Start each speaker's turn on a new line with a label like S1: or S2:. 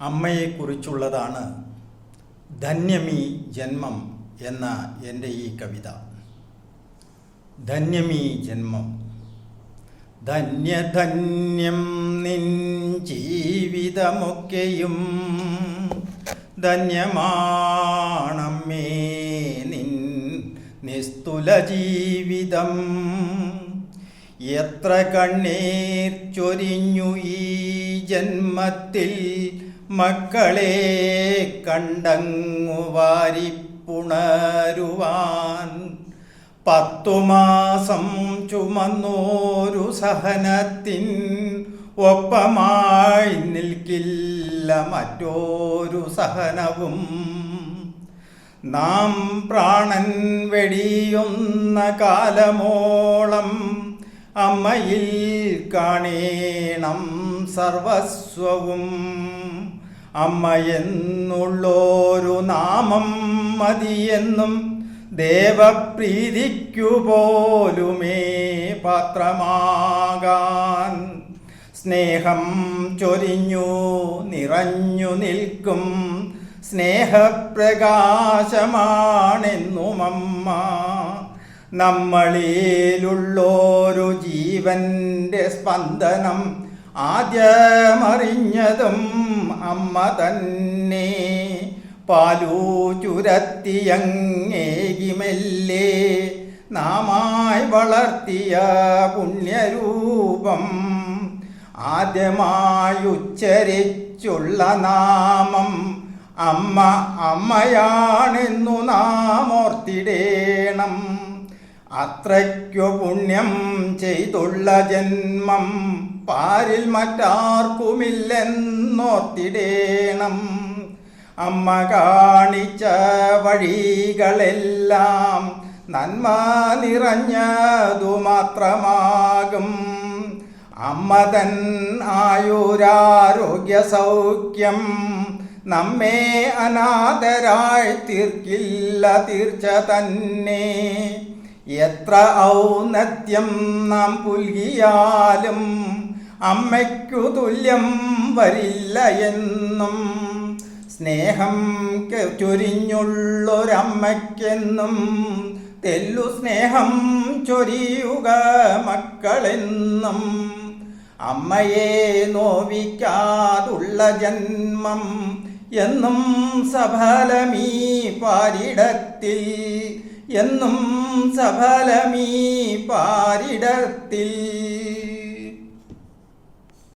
S1: അമ്മയെക്കുറിച്ചുള്ളതാണ് ധന്യമി ജന്മം എന്ന എന്റെ ഈ കവിത. ധന്യമി ജന്മം. ധന്യധന്യം നിൻ ജീവിതമൊക്കെയും ധന്യമാണമ്മേ നിൻ നിസ്തുല ജീവിതം. എത്ര കണ്ണീർ ചൊരിഞ്ഞു ഈ ജന്മത്തിൽ മക്കളെ കണ്ടങ്ങു വാരിപ്പുണരുവാൻ പത്തു മാസം ചുമന്നോരു സഹനത്തിൻ ഒപ്പമായി നിൽക്കില്ല മറ്റോരു സഹനവും. നാം പ്രാണൻ വെടിയുന്ന കാലമോളം അമ്മയിൽ കാണേണം സർവസ്വവും. അമ്മ എന്നുള്ളൊരു നാമം മതിയെന്നും ദേവപ്രീതിക്കു പോലുമേ പാത്രമാകാൻ. സ്നേഹം ചൊരിഞ്ഞു നിറഞ്ഞു നിൽക്കും സ്നേഹപ്രകാശമാണെന്നുമമ്മ. നമ്മളിലുള്ളൊരു ജീവന്റെ സ്പന്ദനം ആദ്യമറിഞ്ഞതും അമ്മ തന്നെ പാലു ചുരത്തിയങ്ങേകിമെല്ലേ നാമായി വളർത്തിയ പുണ്യരൂപം ആദ്യമായി ഉച്ചരിച്ചുള്ള നാമം അമ്മ അമ്മയാണെന്നു നാം ഓർത്തിടേണം. അത്രയ്ക്കു പുണ്യം ചെയ്തുള്ള ജന്മം പാരിൽ മറ്റാർക്കുമില്ലെന്നോർത്തിടേണം. അമ്മ കാണിച്ച വഴികളെല്ലാം നന്മ നിറഞ്ഞതു മാത്രമാകും അമ്മ തൻ ആയുരാരോഗ്യ സൗഖ്യം നമ്മെ അനാഥരായി തീർക്കില്ല തീർച്ച തന്നെ. എത്ര ഔന്നത്യം നാം പുൽകിയാലും അമ്മയ്ക്കു തുല്യം വരില്ല എന്നും. സ്നേഹം ചൊരിഞ്ഞുള്ളൊരമ്മയ്ക്കെന്നും. തെല്ലു സ്നേഹം ചൊരിയുക മക്കളെന്നും. അമ്മയെ നോവിക്കാതുള്ള ജന്മം എന്നും സഫലമീ പാരിടത്തിൽ എന്നും സഫലമീ പാരിടത്തിൽ.